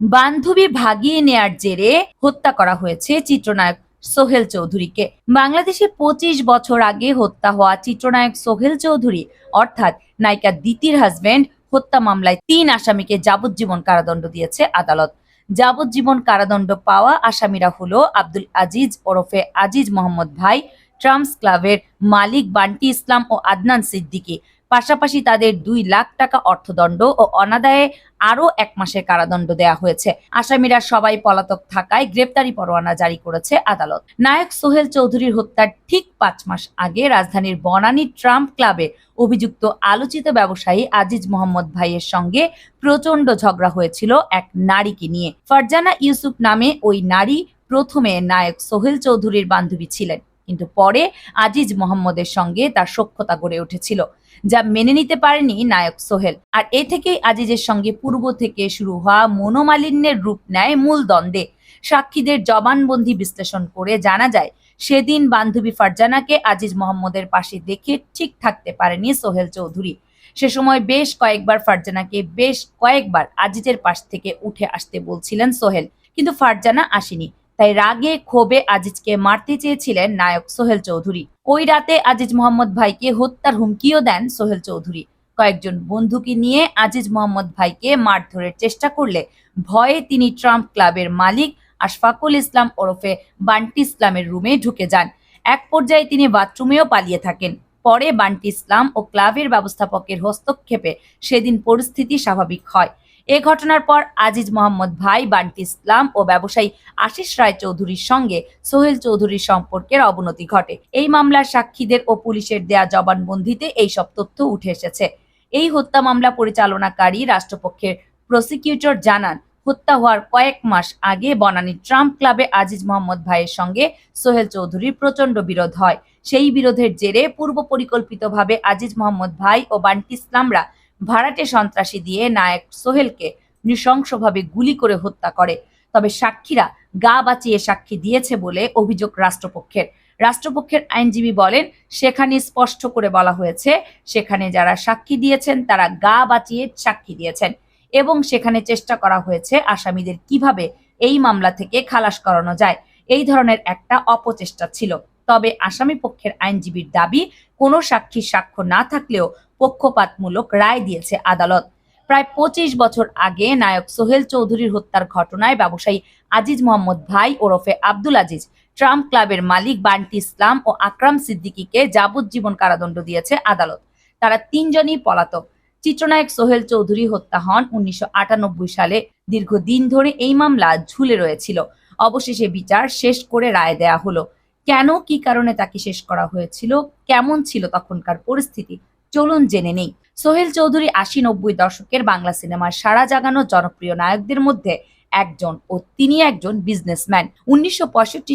বান্ধবী ভাগিয়ে নেয়ার জেরে হত্যা করা হয়েছে চিত্রনায়ক সোহেল চৌধুরীকে। বাংলাদেশে পঁচিশ বছর আগে হত্যা হওয়া চিত্রনায়ক সোহেল চৌধুরী, অর্থাৎ নায়িকা দিতির হাজবেন্ড, হত্যা মামলায় তিন আসামিকে যাবজ্জীবন কারাদণ্ড দিয়েছে আদালত। যাবজ্জীবন কারাদণ্ড পাওয়া আসামিরা হলো আব্দুল আজিজ ওরফে আজিজ মোহাম্মদ ভাই ট্রাম্পস ক্লাবের মালিক বান্টি ইসলাম ও আদনান সিদ্দিকী। পাশাপাশি তাদের দুই লাখ টাকা অর্থদণ্ড ও অনাদায়ে আরও এক মাসের কারাদণ্ড দেয়া হয়েছে। আসামিরা সবাই পলাতক থাকায় গ্রেপ্তারি পরোয়ানা জারি করেছে আদালত। নায়ক সোহেল চৌধুরীর হত্যার ঠিক পাঁচ মাস আগে রাজধানীর বনানী ট্রাম্প ক্লাবে অভিযুক্ত আলোচিত ব্যবসায়ী আজিজ মোহাম্মদ ভাইয়ের সঙ্গে প্রচণ্ড ঝগড়া হয়েছিল এক নারীকে নিয়ে। ফারজানা ইউসুফ নামে ওই নারী প্রথমে নায়ক সোহেল চৌধুরীর বান্ধবী ছিলেন। কিন্তু পরে আজিজ মোহাম্মদের সঙ্গে তার সখ্যতা গড়ে উঠেছিল, যা মেনে নিতে পারেনি নায়ক সোহেল। আর এ থেকেই আজিজের সঙ্গে পূর্ব থেকে শুরু হওয়া মনোমালিন্যের রূপ নেয় মূল দ্বন্দ্বে সাক্ষীদের জবানবন্দি বিশ্লেষণ করে জানা যায়, সেদিন বান্ধবী ফারজানাকে আজিজ মোহাম্মদের পাশে দেখে ঠিক থাকতে পারেনি সোহেল চৌধুরী। সে সময় বেশ কয়েকবার ফারজানাকে বেশ কয়েকবার আজিজের পাশ থেকে উঠে আসতে বলছিলেন সোহেল, কিন্তু ফারজানা আসেনি। তাই রাগে ক্ষোভে আজিজকে মারতে চেয়েছিলেন নায়ক সোহেল চৌধুরী। ওই রাতে আজিজ মোহাম্মদ ভাইকে হত্যার হুমকিও দেন সোহেল চৌধুরী। কয়েকজন বন্ধুকে নিয়ে আজিজ মোহাম্মদ ভাইকে মারধরের চেষ্টা করলে ভয়ে তিনি ট্রাম্প ক্লাবের মালিক আশফাকুল ইসলাম ওরফে বান্টি ইসলামের রুমে ঢুকে যান। এক পর্যায়ে তিনি বাথরুমেও পালিয়ে থাকেন। পরে বান্টি ইসলাম ও ক্লাবের ব্যবস্থাপকের হস্তক্ষেপে সেদিন পরিস্থিতি স্বাভাবিক হয়। এ ঘটনার পর আজিজ মোহাম্মদ ভাই, বান্টি ইসলাম ও ব্যবসায়ী আশিস রায় চৌধুরীর সঙ্গে সোহেল চৌধুরীর সম্পর্কের অবনতি ঘটে। এই মামলার সাক্ষীদের ও পুলিশের দেয়া জবানবন্দিতে এই সব তথ্য উঠে এসেছে। এই হত্যা মামলা পরিচালনাকারী রাষ্ট্রপক্ষের প্রসিকিউটর জানান, হত্যা হওয়ার কয়েক মাস আগে বনানী ট্রাম্প ক্লাবে আজিজ মোহাম্মদ ভাইয়ের সঙ্গে সোহেল চৌধুরীর প্রচণ্ড বিরোধ হয়। সেই বিরোধের জেরে পূর্ব পরিকল্পিতভাবে আজিজ মোহাম্মদ ভাই ও বান্টি ইসলামরা ভাড়াটে সন্ত্রাসী দিয়ে নায়ক সোহেলকে নৃশংসভাবে গুলি করে হত্যা করে। তবে সাক্ষীরা গা বাঁচিয়ে সাক্ষী দিয়েছে বলে অভিযোগ রাষ্ট্রপক্ষের। রাষ্ট্রপক্ষের আইনজীবী বলেন, সেখানে স্পষ্ট করে বলা হয়েছে, সেখানে যারা সাক্ষী দিয়েছেন, তারা গা বাঁচিয়ে সাক্ষী দিয়েছেন এবং সেখানে চেষ্টা করা হয়েছে আসামিদের কীভাবে এই মামলা থেকে খালাস করানো যায়। এই ধরনের একটা অপচেষ্টা ছিল। তবে আসামি পক্ষের আইনজীবীর দাবি, কোনো সাক্ষীর সাক্ষ্য না থাকলেও পক্ষপাতমূলক রায় দিয়েছে আদালত। প্রায় পঁচিশ বছর আগে নায়ক সোহেল চৌধুরীর হত্যার ঘটনায় ব্যবসায়ী আজিজ মোহাম্মদ ভাই ওরফে আব্দুল আজিজ, ট্রাম্প ক্লাবের মালিক বান্টি ইসলাম ও আকরাম সিদ্দিকীকে যাবজ্জীবন কারাদণ্ড দিয়েছে আদালত। তারা তিনজনই পলাতক। চিত্রনায়ক সোহেল চৌধুরী হত্যা হন উনিশশো আটানব্বই সালে। দীর্ঘদিন ধরে এই মামলা ঝুলে রয়েছিল। অবশেষে বিচার শেষ করে রায় দেয়া হলো। কেন, কি কারণে তাকে শেষ করা হয়েছিল, কেমন ছিল তখনকার পরিস্থিতি? চলুন জেনে নেই। সোহেল চৌধুরী আশি নব্বই দশকের বাংলা সিনেমার সারা জাগানো জনপ্রিয় নায়কদের মধ্যে একজন ও তিনি একজন বিজনেসম্যান উনিশশো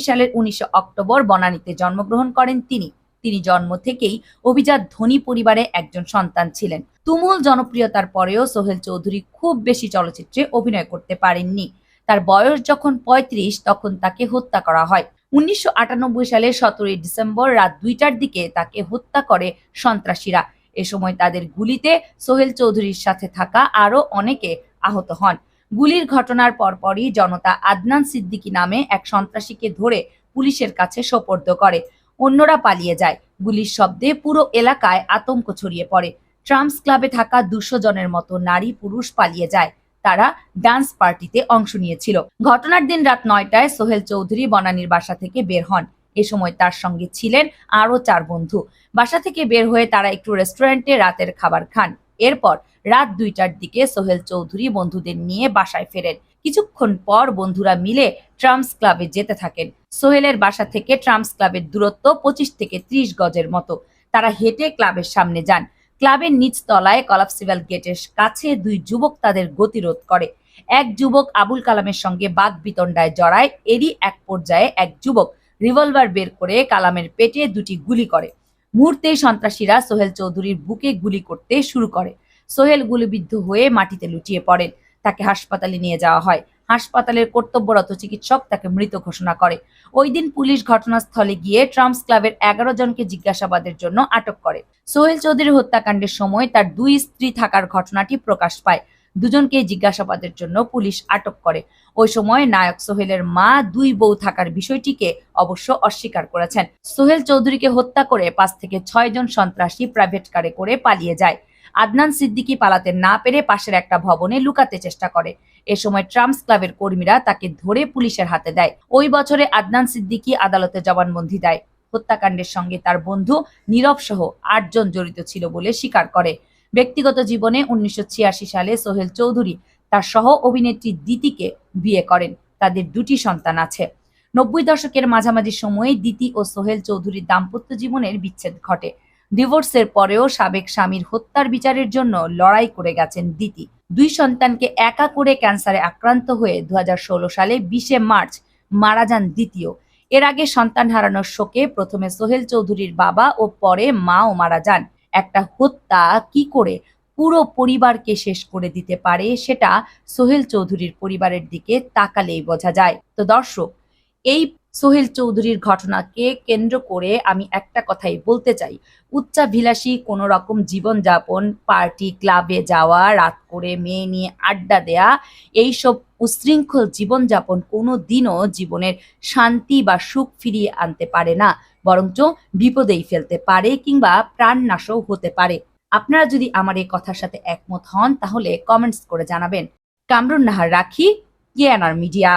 সালের উনিশে অক্টোবর বনানীতে জন্মগ্রহণ করেন তিনি। তিনি জন্ম থেকেই অভিজাত ধনী পরিবারে একজন সন্তান ছিলেন। তুমুল জনপ্রিয়তার পরেও সোহেল চৌধুরী খুব বেশি চলচ্চিত্রে অভিনয় করতে পারেননি। তার বয়স যখন পঁয়ত্রিশ, তখন তাকে হত্যা করা হয়। উনিশশো সালের সতেরোই ডিসেম্বর রাত দুইটার দিকে তাকে হত্যা করে সন্ত্রাসীরা। এ সময় তাদের গুলিতে সোহেল চৌধুরীর সাথে থাকা আরও অনেকে আহত হন। গুলির ঘটনার পরপরই জনতা আদনান সিদ্দিকী নামে এক সন্ত্রাসীকে ধরে পুলিশের কাছে সোপর্দ করে। অন্যরা পালিয়ে যায়। গুলির শব্দে পুরো এলাকায় আতঙ্ক ছড়িয়ে পড়ে। ট্রাম্পস ক্লাবে থাকা দুশো জনের মতো নারী পুরুষ পালিয়ে যায়। তারা ডান্স পার্টিতে অংশ নিয়েছিল। ঘটনার দিন রাত নয়টায় সোহেল চৌধুরী বনানীর বাসা থেকে বের হন। এ সময় তার সঙ্গে ছিলেন আরও চার বন্ধু। বাসা থেকে বের হয়ে তারা একটু রেস্টুরেন্টে রাতের খাবার খান। এরপর রাত দুইটার দিকে সোহেল চৌধুরী বন্ধুদের নিয়ে বাসায় ফেরেন। কিছুক্ষণ পর বন্ধুরা মিলে ট্রাম্পস ক্লাবে যেতে থাকেন। সোহেলের বাসা থেকে ট্রাম্পস ক্লাবের দূরত্ব পঁচিশ থেকে ত্রিশ গজের মতো। তারা হেঁটে ক্লাবের সামনে যান। ক্লাবের নিচ তলায় কলাপসিভাল গেটের কাছে দুই যুবক তাদের গতিরোধ করে। এক যুবক আবুল কালামের সঙ্গে বাদ বিতণ্ডায় জড়ায়। এরই এক পর্যায়ে এক যুবক রিভলভার বের করে কালামের পেটে দুটি গুলি করে। মুহূর্তেই সন্ত্রাসীরা সোহেল চৌধুরীর বুকে গুলি করতে শুরু করে। সোহেল গুলিবিদ্ধ হয়ে মাটিতে লুটিয়ে পড়েন তাকে হাসপাতালে নিয়ে যাওয়া হয়। হাসপাতালের কর্তব্যরত চিকিৎসক তাকে মৃত ঘোষণা করে। ওই দিন পুলিশ ঘটনাস্থলে গিয়ে ট্রাম্পস ক্লাবের এগারো জনকে জিজ্ঞাসাবাদের জন্য আটক করে। সোহেল চৌধুরী হত্যাকাণ্ডের সময় তার দুই স্ত্রী থাকার ঘটনাটি প্রকাশ পায়। দুজনকে জিজ্ঞাসাবাদের জন্য পুলিশ আটক করে। ওই সময় নায়ক সোহেলের মা দুই বউ থাকার বিষয়টিকে অবশ্য অস্বীকার করেছেন। সোহেল চৌধুরীকে হত্যা করে পাঁচ থেকে ছয় জন সন্ত্রাসী প্রাইভেট কারে করে পালিয়ে যায়। আদনান সিদ্দিকী পালাতে না পেরে পাশের একটা ভবনে লুকাতে চেষ্টা করে। এ সময় ট্রাম্পস ক্লাবের কর্মীরা তাকে ধরে পুলিশের হাতে দেয়। ওই বছরে আদনান সিদ্দিকী আদালতে জবানবন্দি দেয়। হত্যাকাণ্ডের সঙ্গে তার বন্ধু নীরব সহ আটজন জড়িত ছিল বলে স্বীকার করে। ব্যক্তিগত জীবনে উনিশশো ছিয়াশি সালে সোহেল চৌধুরী তার সহ অভিনেত্রী দিতিকে বিয়ে করেন। তাদের দুটি সন্তান আছে। নব্বই দশকের মাঝামাঝি সময়ে দিতি ও সোহেল চৌধুরীর দাম্পত্য জীবনের বিচ্ছেদ ঘটে। ডিভোর্সের পরেও সাবেক স্বামীর হত্যার বিচারের জন্য লড়াই করে গেছেন দিতি। দুই সন্তানকে একা করে ক্যান্সারে আক্রান্ত হয়ে দু হাজার ষোলো সালে বিশে মার্চ মারা যান দ্বিতীয়। এর আগে সন্তান হারানোর শোকে প্রথমে সোহেল চৌধুরীর বাবা ও পরে মাও মারা যান। একটা হত্যা কি করে পুরো পরিবারকে শেষ করে দিতে পারে সেটা সোহেল চৌধুরীর পরিবারের দিকে তাকালেই বোঝা যায়। তো দর্শক, এই সোহেল চৌধুরীর ঘটনাকে কেন্দ্র করে আমি একটা কথাই বলতে চাই। উচ্চাভিলাষী কোনো রকম জীবনযাপন, পার্টি, ক্লাবে যাওয়া, রাত করে মেয়ে নিয়ে আড্ডা দেয়া, এইসব উশৃঙ্খল জীবনযাপন কোনো দিনও জীবনের শান্তি বা সুখ ফিরিয়ে আনতে পারে না, বরঞ্চ বিপদেই ফেলতে পারে কিংবা প্রাণনাশও হতে পারে। আপনারা যদি আমার এই কথার সাথে একমত হন, তাহলে কমেন্টস করে জানাবেন। কামরুন নাহার রাখি, কেএনআর মিডিয়া।